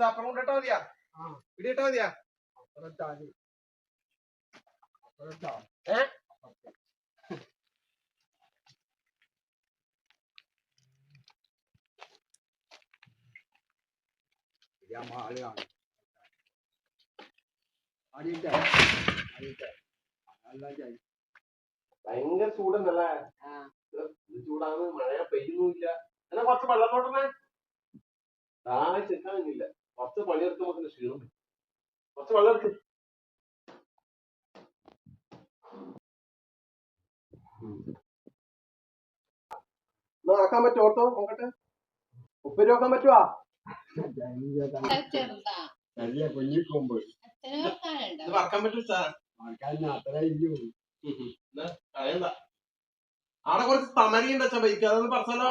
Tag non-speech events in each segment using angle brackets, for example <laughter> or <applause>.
അപ്പുറം കൊണ്ടിട്ടാ മതിയാ ആ. ഇവിടെ ഇട്ടാ മതിയാ. ഏ? മാളിലാണ്. അടിയിട്ടെ. അടിയിട്ടെ. ഭയങ്കര ചൂടെന്നല്ലേ ചൂടാണ് മഴ പെയ്യുന്നുമില്ല എന്നാ കുറച്ച് വെള്ളം നോട്ടണേ താഴെ ചെക്കാനില്ല കുറച്ച് പണിയെടുക്കുമ്പോ ക്ഷീണം വരും. കുറച്ച് വെള്ളം എടുക്ക് എന്നാ ആക്കാൻ പറ്റുമോ ഓർത്തോ? നോക്കട്ടെ. ഉപ്പേരി നോക്കാൻ പറ്റുവാ? ചെറിയ കുഞ്ഞിക്കൊമ്പ് പറ്റും അത്ര ആടെ കുറച്ച് തമരി ഉണ്ട് ബൈക്ക് അതൊന്ന് പറഞ്ഞാലോ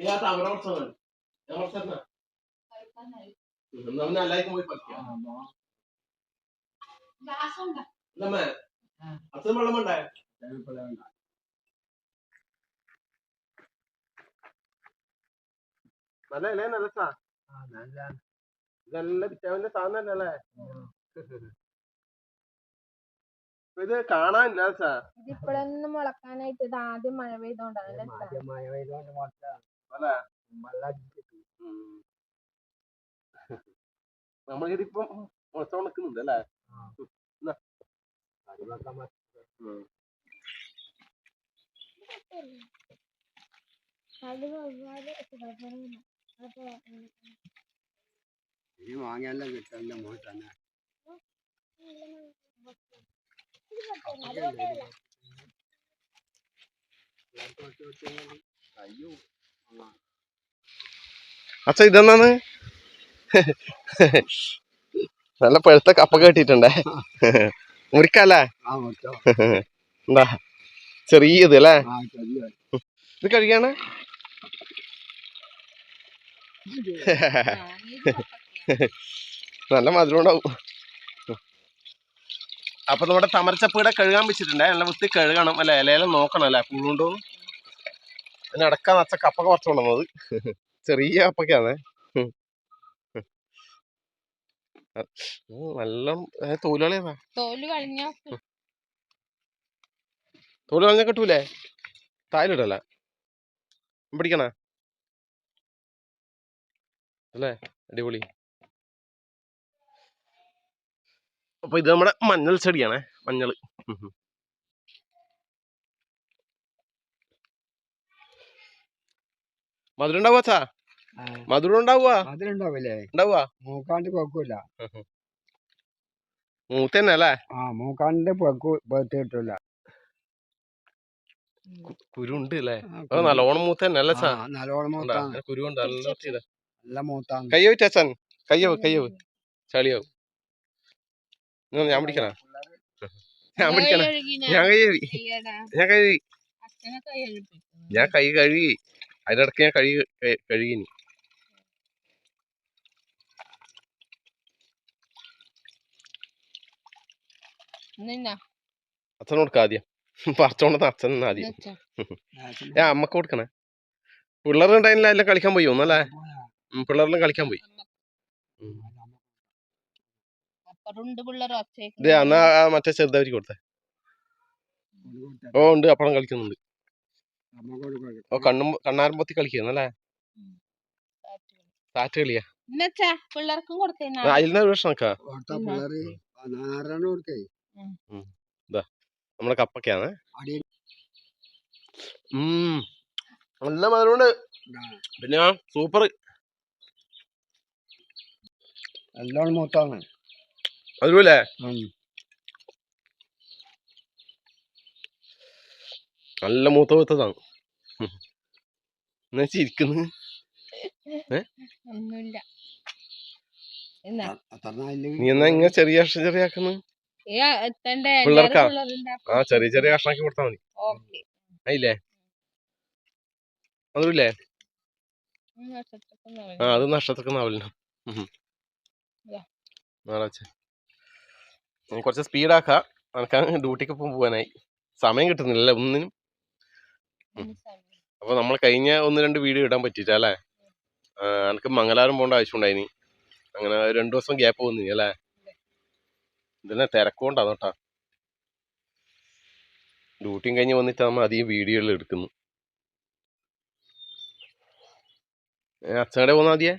ആ തമര കുറച്ചാൽ ഞാൻ കുറച്ചാ കഴിക്കാനായി. എല്ലാവർക്കും പോയി പഠിക്കാം. അച്ഛൻ വെള്ളം വേണ്ടേ. നല്ല ഇലേ നല്ല സാ. നല്ല ഇതെല്ലാം വിറ്റാമിന്റെ സാധനം അല്ലേ? ഇത് കാണാനില്ല സാ. ഇതിപ്പോഴൊന്നും മുളക്കാനായിട്ട് ഇത് ആദ്യം മഴ പെയ്തോണ്ടാണ് അല്ലേ പെയ്തോണ്ട് ആദ്യമായി മുട്ട നമ്മളിതിപ്പം മുളച്ചോണ്ട് നിൽക്കുന്നുണ്ട് അല്ലേ ഈ മാങ്ങയെല്ലാം കിട്ടണ്ട മോൾ തന്നെ അയ്യോ. അച്ഛ ഇതെന്നാണ് നല്ല പഴുത്ത കപ്പ കേട്ടിട്ടുണ്ടേ. മുറിക്കല്ലേ? എന്താ? ചെറിയത് അല്ലേ? ഇത് കഴിക്കാണ്. നല്ല മധുരം ഉണ്ടാവും. അപ്പൊ നമ്മുടെ തമരച്ചപ്പയുടെ കഴുകാൻ വെച്ചിട്ടുണ്ടേ. നല്ല വൃത്തി കഴുകണം അല്ലെ? ഇലയിലും നോക്കണം അല്ലെ? പുഴുണ്ടോ? അതിന് അടക്കാൻ നച്ച കപ്പ കുറച്ച് കൊണ്ടുവന്നത് ചെറിയ കപ്പക്കാണ് നല്ല തോലുകളിയാ തോൽ കളഞ്ഞോ? തോൽ കളഞ്ഞ കിട്ടൂലേ? തായിലിടല്ല പിടിക്കണ. അല്ലേ? അടിപൊളി. അപ്പൊ ഇത് നമ്മുടെ മഞ്ഞൾ ചെടിയാണേ മഞ്ഞൾ. മധുരം ഉണ്ടാവുക അച്ഛാ? മധുരം ഉണ്ടാവുക അതിലുണ്ടാവില്ലേ ഉണ്ടാവുക മൂക്കാണ്ട് വെക്കൂല <laughs> മൂത്തന്നെ അല്ലേ ആ മൂക്കാണ്ട് വെക്കൂ വെത്ത് കിട്ടൂല കുരു. അല്ലേ നല്ലോണം മൂത്തന്നെ അല്ലേ അച്ഛാ? നല്ലോണം ഉണ്ടാ? മൂത്താണ് കുരു ഉണ്ട് നല്ല വൃത്തിയില്ല. നല്ല മൂത്താണ് കയ്യോ അച്ഛൻ. കയ്യോ കയ്യോ ചളിയോ. ഇങ്ങ് ഞാൻ പിടിക്കണ? <laughs> ഞാൻ പിടിക്കണ? ഞാൻ കഴുകി ഞാൻ കഴുകി. ഞാൻ കൈ കഴുകി. അതിന്റെ ഇടയ്ക്ക് ഞാൻ കഴുകി കഴുകിനി. അച്ഛൻ കൊടുക്ക ആദ്യം പറിച്ചോണ്ടെന്ന് അച്ഛൻ ആദ്യം. ഏ അമ്മയ്ക്ക് കൊടുക്കണേ. പിള്ളേർ ഉണ്ടായില്ല എല്ലാം കളിക്കാൻ പോയി ഒന്നല്ലേ? പിള്ളേരെല്ലാം കളിക്കാൻ പോയി. എന്നാ മറ്റേ ചെറുതവർക്ക് കൊടുത്തേ. ഓ ഉണ്ട്. അപ്പഴം കളിക്കുന്നുണ്ട്. ഓ കണ്ണും കണ്ണാരം പൊത്തി കളിക്കുന്നല്ലേ കളിയാ? പിള്ളേർക്കും നമ്മുടെ കപ്പക്കാണ് ഉം നല്ല മധുരമുണ്ട്. പിന്നെ സൂപ്പർ നല്ലോണം മൂത്താണ്. ഉം. നല്ല മൂത്ത മൂത്തതാണ് <laughs> എന്നാ? ചിരിക്കുന്നു നീ എന്നാ ഇങ്ങനെ ചെറിയ കഷ്ണം ചെറിയ ആക്കുന്നു? പിള്ളേർക്കാ? ആ ചെറിയ ചെറിയ കഷ്ണാക്കി കൊടുത്താ മതി. അയില്ലേ ആയില്ലേ? മധുരല്ലേ ആ അത് നഷ്ടത്തൊക്കെ നാവില്ല കൊറച്ച് കുറച്ച് സ്പീഡാക്കാം ഡ്യൂട്ടിക്ക് പോവാനായി. സമയം കിട്ടുന്നില്ല ഒന്നിനും? അപ്പോൾ നമ്മൾ കഴിഞ്ഞ ഒന്ന് രണ്ട് വീഡിയോ ഇടാൻ പറ്റിയില്ല അല്ലേ? എനിക്ക് മംഗലാരം പോകേണ്ട ആവശ്യമുണ്ടായിനി അങ്ങനെ രണ്ടു ദിവസം ഗ്യാപ്പ് വന്നു അല്ലേ? ഇതിനെ തിരക്കുകൊണ്ടാണ് കേട്ടാ ഡ്യൂട്ടിയും കഴിഞ്ഞ് വന്നിട്ട് നമ്മൾ അധികം വീഡിയോകൾ എടുക്കുന്നു. അച്ഛനടെ പോന്നാ മതിയേ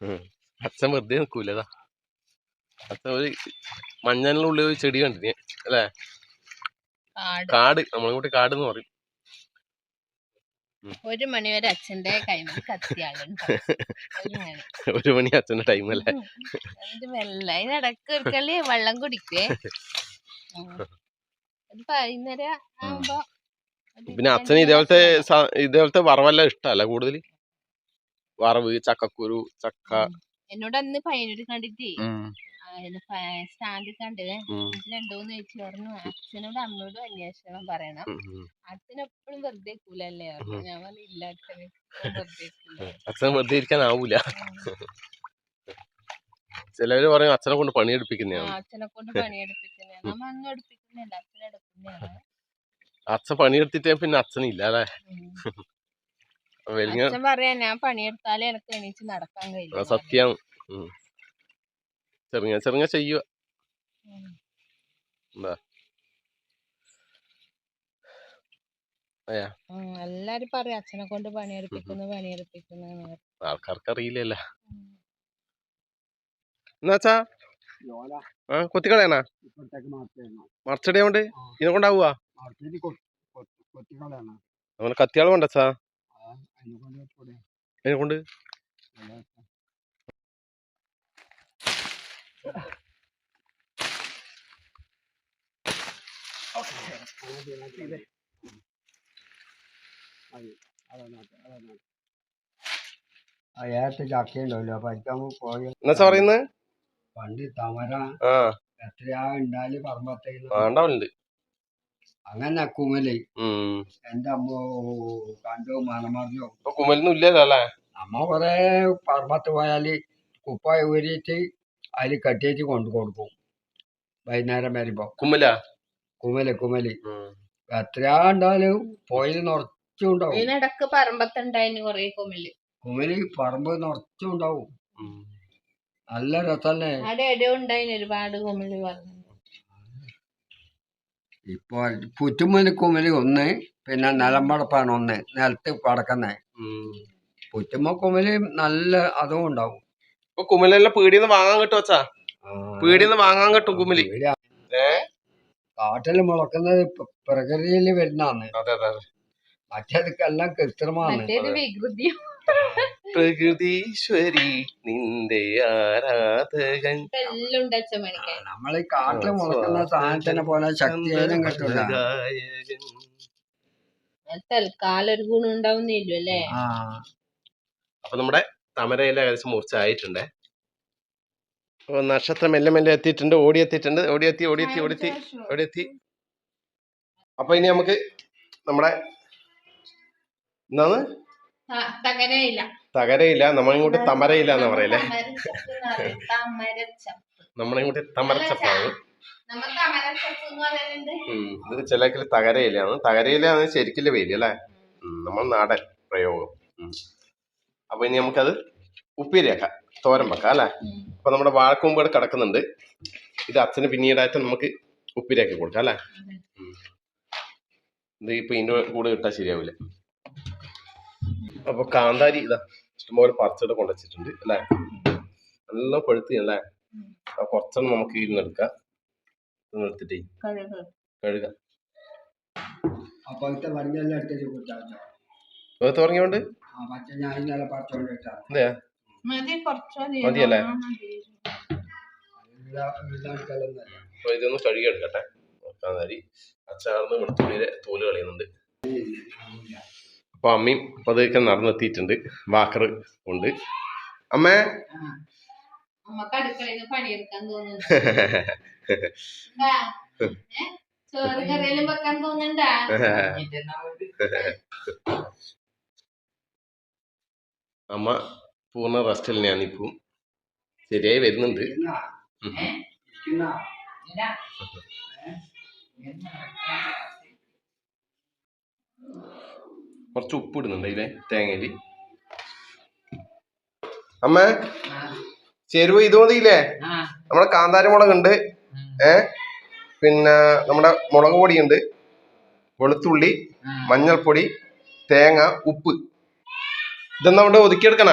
ഉം. അച്ഛൻ വെറുതെ നിൽക്കൂലതാ അച്ഛൻ ഒരു മഞ്ഞളിനുള്ളിൽ ഒരു ചെടി കണ്ടിന് അല്ലേ? കാട്. നമ്മളിങ്ങോട്ട് കാട് എന്ന് പറയും. ഒരു മണി വരെ അച്ഛന്റെ കൈമ കത്തിയാളുണ്ട് ഒരു മണി അച്ഛന്റെ ടൈം അല്ലേ എന്നിട്ട് മെല്ലെ. അതിനിടക്ക് ഒരിക്കൽ വെള്ളം കുടിക്കേ. ഒരു വൈകുന്നേരം ഒരു പിന്നെ അച്ഛന് ഇതേപോലത്തെ ഇതേപോലത്തെ വറവല്ല ഇഷ്ടല്ല കൂടുതൽ വറവ് ചക്കക്കുരു ചക്ക. എന്നോട് അന്ന് പയ്യന്നൂര് കണ്ടിട്ടേ. സ്റ്റാൻഡിൽ കണ്ടേ ഉം, രണ്ടോന്ന് ചോദിച്ചു പറഞ്ഞു അച്ഛനോട് അമ്മയോടും അന്വേഷണം പറയണം. എപ്പോഴും വെറുതെ കൂലല്ലേ ഞാൻ പറഞ്ഞു ഇല്ല അച്ഛൻ വെറുതെ ഇരിക്കാൻ ആവൂല. ചിലര് ചിലവര് പറയും അച്ഛനെ കൊണ്ട് പണി പണിയെടുപ്പിക്കുന്നതാണ് അച്ഛനെ കൊണ്ട് പണിയെടുപ്പിക്കുന്നതാണ്. നമ്മ അങ്ങ് എടുപ്പിക്കുന്നില്ല അച്ഛൻ എടുക്കുന്നതാണ് അച്ഛൻ പണിയെടുത്തിട്ടേ പിന്നെ അച്ഛനില്ല അല്ലേ? പറയാ ഞാൻ പണിയെടുത്താലേ എനിക്ക് എണീച്ച് നടക്കാൻ കഴിയും സത്യം. ചെറുങ്ങ ചെറുങ്ങ ചെയ്യുക. എന്താ എല്ലാരും പറയും അച്ഛനെ കൊണ്ട് പണിയെടുപ്പിക്കുന്നു പണിയെടുപ്പിക്കുന്നു. ആൾക്കാർക്ക് അറിയില്ലല്ല. എന്നാച്ചാ ആ കൊത്തിക്കളയാനാ? മറച്ചടി കൊണ്ട് ഇതിനെ കൊണ്ടാവുക അങ്ങനെ കത്തിയാൾ കൊണ്ടച്ചാ അതിനെ കൊണ്ട് ഏത്ത ചക്കയുണ്ടാവില്ല അപ്പൊ പോയ. പറയുന്നത് പണ്ട് തമര. ആ. എത്രയാ ഉണ്ടാൽ പറമ്പത്തേക്ക് ഉണ്ടാവലുണ്ട് അങ്ങനെ കുമൽ. ഉം. എന്റെ അമ്മ കണ്ടു മനമറിഞ്ഞു ഇപ്പൊ കുമലൊന്നും ഇല്ലല്ലോ അല്ലേ? അമ്മ കൊറേ പറമ്പത്ത് പോയാൽ കുപ്പായ ഊരിയിട്ട് അതിൽ കട്ടിയേറ്റ് കൊണ്ടു കൊടുക്കും. വൈകുന്നേരം വരുമ്പോ. കുമ്മല? കുമൽ കുമൽ എത്രയാ ഉണ്ടാലും പോയിൽ നിറച്ചുണ്ടാവും. ഇതിനിടക്ക് പറമ്പത്തുണ്ടായിന് കൊറേ കൊമ്മിൽ. കുമൽ പറമ്പ് നിറച്ചുണ്ടാവും. നല്ല രസല്ലേ? അവിടെ ഒരുപാട് കൊമ്മിൽ പറഞ്ഞു ഇപ്പൊ പുറ്റുമൽ കുമൽ ഒന്ന് പിന്നെ നിലമ്പടപ്പാണ് ഒന്ന് നിലത്ത് പടക്കുന്നേ പുറ്റുമ്മ കുമൽ നല്ല അതും ഉണ്ടാവും. ഇപ്പൊ കുമിലെല്ലാം പീടിയെന്ന് വാങ്ങാൻ കിട്ടും വച്ചാ പീടിയെന്ന് വാങ്ങാൻ കിട്ടും കുമിലി ഏ? കാട്ടിൽ മുളക്കുന്നത് പ്ര- പ്രകൃതിയിൽ വരുന്നതാണ്. അതെ അതെ അതെ. മറ്റേത് വികൃതി പ്രകൃതീശ്വരി നിന്റെ ആരാധകൻ. നമ്മൾ ഈ കാട്ടിൽ മുളക്കുന്ന സാധനത്തിനെ പോലെ ശക്തിയേലും കിട്ടില്ല ഗായകൻ. തൽക്കാലം ഒരു ഗുണം ഉണ്ടാവുന്നില്ല അല്ലേ? ആ. അപ്പൊ നമ്മുടെ തമരയില ഏകദേശം മുറിച്ചായിട്ടുണ്ടേ. അപ്പൊ നക്ഷത്രം മെല്ലെ മെല്ലെ എത്തിയിട്ടുണ്ട്. ഓടി എത്തിയിട്ടുണ്ട്. ഓടി എത്തി ഓടി എത്തി ഓടി എത്തി ഓടി എത്തി. അപ്പൊ ഇനി നമുക്ക് നമ്മുടെ എന്താണ്? തകരയില്ല തകരയില്ല നമ്മളിങ്ങോട്ട് തമരയില്ല എന്ന് പറയല്ലേ നമ്മളിങ്ങോട്ട് തമരച്ചപ്പാണ് ഇത് ചിലക്കിൽ തകരയിലാണ് തകരയിലാണ് ശരിക്കില്ല പേര് അല്ലേ. നമ്മൾ നാടൻ പ്രയോഗം. ഉം. അപ്പൊ ഇനി നമുക്കത് ഉപ്പേരിയാക്കാം തോരൻ വെക്കാം അല്ലെ. അപ്പൊ നമ്മുടെ വാഴക്കൂമ്പ് ഇവിടെ കിടക്കുന്നുണ്ട് ഇത് അച്ഛന് പിന്നീടായിട്ട് നമുക്ക് ഉപ്പേരിയാക്കി കൊടുക്കാം അല്ലെ. ഇത് ഇപ്പൊ ഇതിന്റെ കൂടെ ഇട്ടാൽ ശരിയാവില്ല അപ്പൊ കാന്താരി ഇതാ ഇഷ്ടംപോലെ പറിച്ചിട്ട് കൊണ്ടുവച്ചിട്ടുണ്ട് അല്ലെ നല്ല പഴുത്തി അല്ലേ. അപ്പൊ കുറച്ചൊന്നും നമുക്ക് ഇരുന്ന് എടുക്കാം എടുത്തിട്ടേ കഴുക്. കഴുകാം അപ്പൊ ഇത്തെ മരുന്നെല്ലാം എടുത്തിട്ട് കുറ്റാച്ചോ വേഗത്ത് അതെയാ. മതിയല്ലേ? അപ്പൊ ഇതൊന്ന് കഴുകിയെടുക്കട്ടെ കാന്താരി അച്ചാർന്ന് വെളുത്തുള്ളിയിലെ തോൽ കളയുന്നുണ്ട്. അപ്പൊ അമ്മയും പതുക്കെ നടന്നെത്തിയിട്ടുണ്ട്. വാക്കർ ഉണ്ട്. അമ്മേ? <laughs> ചോറ് കറിയെല്ലാം വെക്കാൻ തോന്നുന്നുണ്ടാ? <laughs> അമ്മ പൂർണ റെസ്റ്റിൽ ഞാനിപ്പം ശരിയായി വരുന്നുണ്ട്. എന്നാ കുറച്ച് ഉപ്പ് ഇടുന്നുണ്ട് ഇതിലെ തേങ്ങയിൽ. അമ്മ ചേരുവ ഇത് മതിയില്ലേ? നമ്മുടെ കാന്താരി മുളകുണ്ട്. ഏ? പിന്നെ നമ്മുടെ മുളക് പൊടിയുണ്ട്. വെളുത്തുള്ളി മഞ്ഞൾപ്പൊടി തേങ്ങ ഉപ്പ്. ഇതൊന്നും അവിടെ ഒതുക്കിയെടുക്കണ?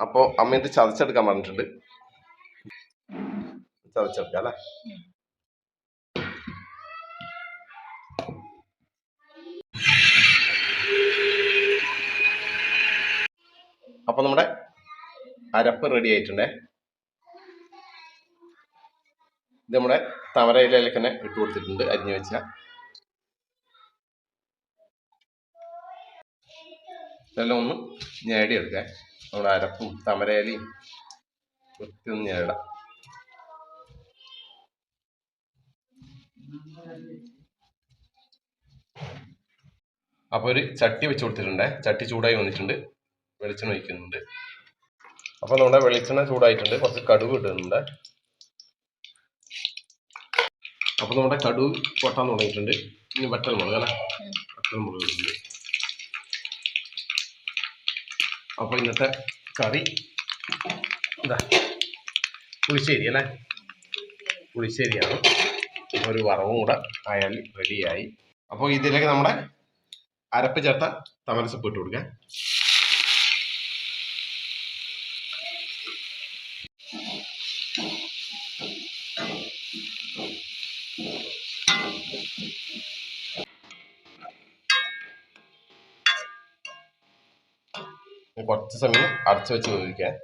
അപ്പൊ അമ്മ ഇത് ചതച്ചെടുക്കാൻ പറഞ്ഞിട്ടുണ്ട്. ചതച്ചെടുക്കാം അല്ലേ? അപ്പൊ നമ്മുടെ അരപ്പ് റെഡി ആയിട്ടുണ്ടേ? ഇത് നമ്മുടെ തവരയിലേക്ക് തന്നെ ഇട്ട് കൊടുത്തിട്ടുണ്ട് അരിഞ്ഞു വെച്ച. ഇതെല്ലാം ഒന്ന് ഞേടിയെടുക്കാം. നമ്മുടെ അരപ്പും തമരയിലയും വൃത്തി ഒന്ന് ഞേടാം. അപ്പോൾ ഒരു ചട്ടി വെച്ച് കൊടുത്തിട്ടുണ്ട്. ചട്ടി ചൂടായി വന്നിട്ടുണ്ട്. വെളിച്ചെണ്ണ ഒഴിക്കുന്നുണ്ട്. അപ്പോൾ നമ്മുടെ വെളിച്ചെണ്ണ ചൂടായിട്ടുണ്ട്. കുറച്ച് കടുക് ഇടുന്നുണ്ട്. അപ്പോൾ നമ്മുടെ കടുക് പൊട്ടാൻ തുടങ്ങിയിട്ടുണ്ട്. ഇനി വറ്റൽ മുളക് അല്ലേ? വറ്റൽ മുളക് ഇടുന്നുണ്ട്. അപ്പോൾ ഇന്നത്തെ കറി എന്താ പുളിശ്ശേരി അല്ലേ? പുളിശ്ശേരിയാണ്. ഒരു വറവും കൂടെ ആയാൽ റെഡിയായി അപ്പോൾ ഇതിലേക്ക് നമ്മുടെ അരപ്പ് ചേർത്ത തമരസപ്പ് ഇട്ട് കൊടുക്കാം. കുറച്ച് സമയം അടച്ചു വെച്ച് വേവിക്കാൻ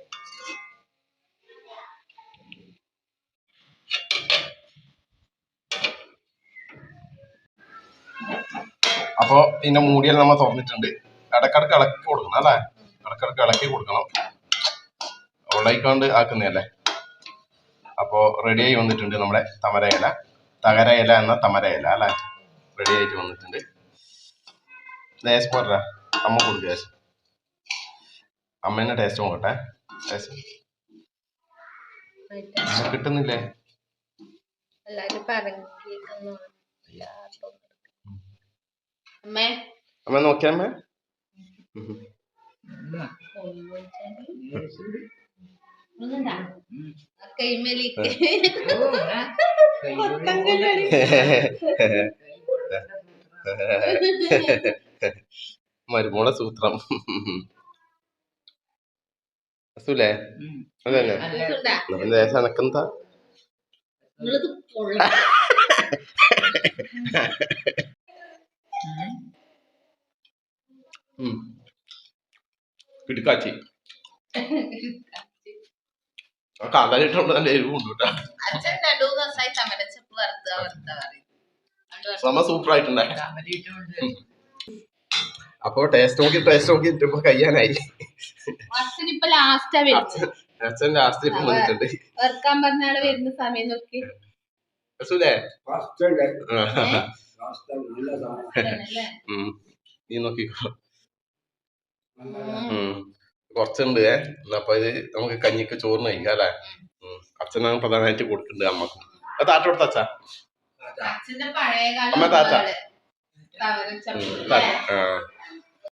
അപ്പോൾ ഇതിന്റെ മൂടിയെല്ലാം നമ്മൾ തുറന്നിട്ടുണ്ട്. ഇടക്കിടക്ക് ഇളക്കി കൊടുക്കണം അല്ലേ? ഇടക്കിടക്ക് ഇളക്കി കൊടുക്കണം. ഉള്ളയിക്കാണ്ട് ആക്കുന്നതല്ലേ? അപ്പോൾ റെഡി ആയി വന്നിട്ടുണ്ട് നമ്മുടെ തമര ഇല തകര ഇല എന്ന തമര ഇല അല്ലേ? റെഡി ആയിട്ട് വന്നിട്ടുണ്ട്. ദേശം പോരാ അമ്മ കൊടുക്കുക ദേശം അമ്മേനെ ടേസ്റ്റ് നോക്കട്ടെ ടേസ്റ്റ് കിട്ടുന്നില്ലേ? അമ്മേ. നോക്കിയാ അമ്മ. മരുമോളെ സൂത്രം. അസൂലേ അതന്നെ ദേശം. പിടിക്കാച്ചി ആ കാന്താരിട്ടുണ്ട് നല്ല എരിവുണ്ട് കേട്ടോ സൂപ്പർ അപ്പൊ ടേസ്റ്റ് നോക്കി ടേസ്റ്റ് നോക്കി ഇപ്പൊ കഴിയാനായി അച്ഛൻ ഇപ്പൊ ലാസ്റ്റാ വരുന്നത്. അച്ഛൻ ലാസ്റ്റ് ഇപ്പം വന്നിട്ടുണ്ട്. വറുക്കാൻ പറഞ്ഞ ആൾ വരുന്ന സമയം നോക്കി? നീ നോക്കിക്കോ. കുറച്ചുണ്ട് അപ്പൊ ഇത് നമുക്ക് കഞ്ഞിക്ക് ചോറിന് കഴിക്കാം അല്ലെ. അച്ഛനാണ് പ്രധാനമായിട്ട് കൊടുക്കുന്നുണ്ട് അമ്മയ്ക്ക് അത് താറ്റ കൊടുത്ത അച്ഛാ? അച്ഛന്റെ പഴയ അമ്മ താറ്റ. താത്ത. ആ.